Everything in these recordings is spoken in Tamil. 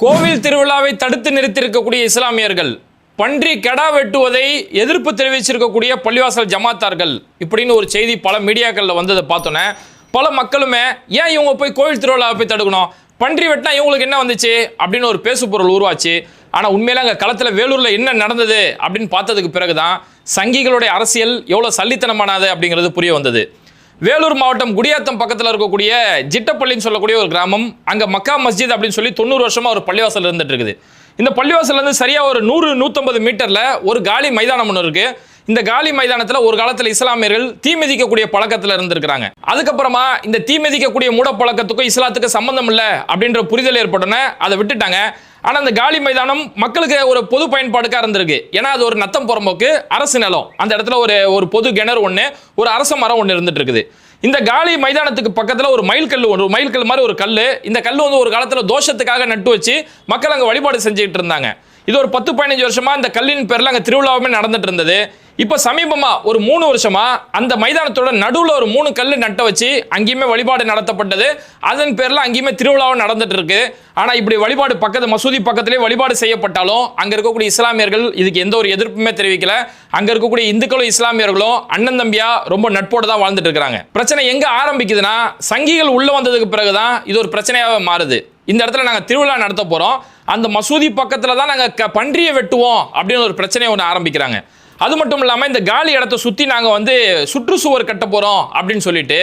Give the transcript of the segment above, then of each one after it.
கோவில் திருவிழாவை தடுத்து நிறுத்தியிருக்கக்கூடிய இஸ்லாமியர்கள் பன்றி கெடா வெட்டுவதை எதிர்ப்பு தெரிவிச்சிருக்கக்கூடிய பள்ளிவாசல் ஜமாத்தார்கள். இப்படின்னு ஒரு செய்தி பல மீடியாக்களில் வந்ததை பார்த்தோன்னே பல மக்களுமே ஏன் இவங்க போய் கோவில் திருவிழாவை போய் தடுக்கணும்? பன்றி வெட்டினா இவங்களுக்கு என்ன வந்துச்சு? அப்படின்னு ஒரு பேசு பொருள் உருவாச்சு. ஆனால் உண்மையில அங்கே களத்தில் வேலூரில் என்ன நடந்தது அப்படின்னு பார்த்ததுக்கு பிறகு தான் சங்கிகளுடைய அரசியல் எவ்வளோ சல்லித்தனமானது அப்படிங்கிறது புரிய வந்தது. வேலூர் மாவட்டம் குடியாத்தம் பக்கத்தில் இருக்கக்கூடிய ஜிட்டப்பள்ளின்னு சொல்லக்கூடிய ஒரு கிராமம். அங்கே மக்கா மஸ்ஜித் அப்படின்னு சொல்லி தொண்ணூறு வருஷமாக ஒரு பள்ளிவாசல் இருந்துட்டு இருக்குது. இந்த பள்ளிவாசல்ல இருந்து ஒரு நூறு நூற்றம்பது மீட்டரில் ஒரு காலி மைதானம் ஒன்று இருக்குது இந்த காலி மைதானத்தில் ஒரு காலத்தில் இஸ்லாமியர்கள் தீ மிதிக்கக்கூடிய பழக்கத்தில் இருந்திருக்கிறாங்க. அதுக்கப்புறமா இந்த தீ மிதிக்கக்கூடிய மூடப்பழக்கத்துக்கும் இஸ்லாத்துக்கு சம்பந்தம் இல்லை அப்படின்ற புரிதல் ஏற்பட்டோன்னே அதை விட்டுட்டாங்க. ஆனால் அந்த காலி மைதானம் மக்களுக்கு ஒரு பொது பயன்பாடுக்காக இருந்திருக்கு. ஏன்னா அது ஒரு நத்தம் புறம்போக்கு அரசு நிலம். அந்த இடத்துல ஒரு ஒரு பொது கிணறு ஒன்று ஒரு அரச மரம் ஒன்று இருந்துட்டு இருக்குது இந்த காலி மைதானத்துக்கு பக்கத்தில் ஒரு மயில் கல் ஒன்று மயில் கல் மாதிரி ஒரு கல் இந்த கல் வந்து ஒரு காலத்தில் தோஷத்துக்காக நட்டு வச்சு மக்கள் அங்கே வழிபாடு செஞ்சுக்கிட்டு இருந்தாங்க. இது ஒரு பத்து பதினஞ்சு வருஷமா இந்த கல்லின் பேரில் அங்கே திருவிழாவுமே நடந்துட்டு இருந்தது இப்போ சமீபமாக ஒரு மூணு வருஷமா அந்த மைதானத்தோட நடுவில் ஒரு மூணு கல் நட்ட வச்சு அங்கேயுமே வழிபாடு நடத்தப்பட்டது. அதன் பேரில் அங்கேயுமே திருவிழாவும் நடந்துட்டு இருக்கு ஆனால் இப்படி வழிபாடு பக்கத்து மசூதி பக்கத்திலே வழிபாடு செய்யப்பட்டாலும் அங்கே இருக்கக்கூடிய இஸ்லாமியர்கள் இதுக்கு எந்த ஒரு எதிர்ப்புமே தெரிவிக்கல. அங்கே இருக்கக்கூடிய இந்துக்களும் இஸ்லாமியர்களும் அண்ணன் தம்பியா ரொம்ப நட்போடு தான் வாழ்ந்துட்டு இருக்கிறாங்க பிரச்சனை எங்கே ஆரம்பிக்குதுன்னா சங்கிகள் உள்ளே வந்ததுக்கு பிறகுதான் இது ஒரு பிரச்சனையாகவே மாறுது. இந்த இடத்துல நாங்கள் திருவிழா நடத்த போகிறோம் அந்த மசூதி பக்கத்தில் தான் நாங்கள் க பன்றியை வெட்டுவோம் அப்படின்னு ஒரு பிரச்சனையை ஒன்று ஆரம்பிக்கிறாங்க. அது மட்டும் இல்லாமல் இந்த காலி இடத்த சுற்றி நாங்கள் வந்து சுற்றுச்சுவர் கட்ட போகிறோம் அப்படின்னு சொல்லிட்டு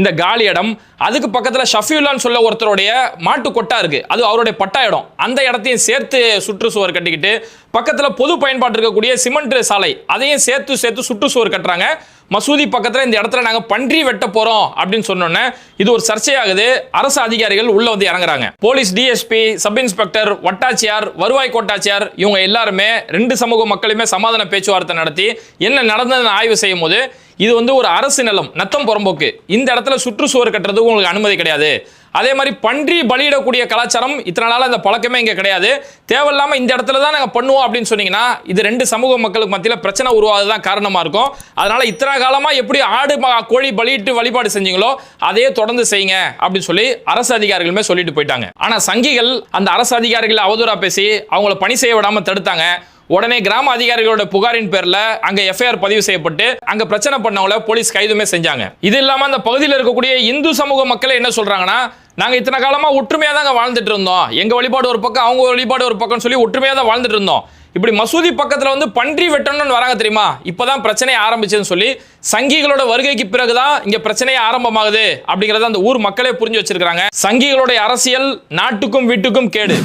இந்த காலி இடம் அதுக்கு பக்கத்தில் ஷஃபியுல்லான்னு சொல்ல ஒருத்தருடைய மாட்டு கொட்டா இருக்குது அது அவருடைய பட்டா இடம். அந்த இடத்தையும் சேர்த்து சுற்றுச்சுவர் கட்டிக்கிட்டு பக்கத்தில் பொது பயன்பாட்டு இருக்கக்கூடிய சிமெண்ட் சாலை அதையும் சேர்த்து சேர்த்து சுற்றுச்சுவர் கட்டுறாங்க. மசூதி பக்கத்தில் இந்த இடத்துல நாங்கள் பன்றி வெட்ட போகிறோம் அப்படின்னு சொன்னோன்னே இது ஒரு சர்ச்சையாகுது. அரசு அதிகாரிகள் உள்ளே வந்து இறங்குறாங்க. போலீஸ் டிஎஸ்பி சப் இன்ஸ்பெக்டர் வட்டாட்சியார் வருவாய் கோட்டாட்சியார் இவங்க எல்லாருமே ரெண்டு சமூக மக்களுமே சமாதான பேச்சுவார்த்தை நடத்தி என்ன நடந்ததுன்னு ஆய்வு செய்யும் போது இது வந்து ஒரு அரசு நிலம் நத்தம் புறம்போக்கு. இந்த இடத்துல சுற்றுச்சுவர் கட்டுறதுக்கு உங்களுக்கு அனுமதி கிடையாது. அதே மாதிரி பன்றி பலியிடக்கூடிய கலாச்சாரம் இத்தனை நாள் அந்த பழக்கமே இங்கே கிடையாது. தேவையில்லாமல் இந்த இடத்துல தான் நாங்கள் பண்ணுவோம் அப்படின்னு சொன்னீங்கன்னா இது ரெண்டு சமூக மக்களுக்கு மத்தியில் பிரச்சனை உருவாது தான் காரணமாக இருக்கும். அதனால் இத்தனை காலமாக எப்படி ஆடு கோழி பலியிட்டு வழிபாடு செஞ்சீங்களோ அதையே தொடர்ந்து செய்யுங்க அப்படின்னு சொல்லி அரசு அதிகாரிகளுமே சொல்லிட்டு போயிட்டாங்க. ஆனால் சங்கிகள் அந்த அரசு அதிகாரிகளை அவதூறா பேசி அவங்கள பணி செய்ய விடாமல் தடுத்தாங்க. உடனே கிராம அதிகாரிகளோட புகாரின் பேர்ல அங்க எஃப்ஐஆர் பதிவு செய்யப்பட்டு அங்க பிரச்சனை பண்ணவங்கள போலீஸ் கைதுமே செஞ்சாங்க. இது இல்லாம அந்த பகுதியில் இருக்கக்கூடிய இந்து சமூக மக்களே என்ன சொல்றாங்கன்னா நாங்க இத்தனை காலமா ஒற்றுமையா தாங்க வாழ்ந்துட்டு இருந்தோம். எங்க வழிபாடு ஒரு பக்கம் அவங்க வழிபாடு ஒரு பக்கம்னு சொல்லி ஒற்றுமையா தான் வாழ்ந்துட்டு இருந்தோம். இப்படி மசூதி பக்கத்துல வந்து பன்றி வெட்டணும்னு வராங்க தெரியுமா? இப்பதான் பிரச்சனை ஆரம்பிச்சதுன்னு சொல்லி சங்கிகளோட வருகைக்கு பிறகுதான் இங்க பிரச்சனையே ஆரம்பமாகுது. அப்படிங்கறத அந்த ஊர் மக்களே புரிஞ்சு வச்சிருக்காங்க சங்கிகளுடைய அரசியல் நாட்டுக்கும் வீட்டுக்கும் கேடு.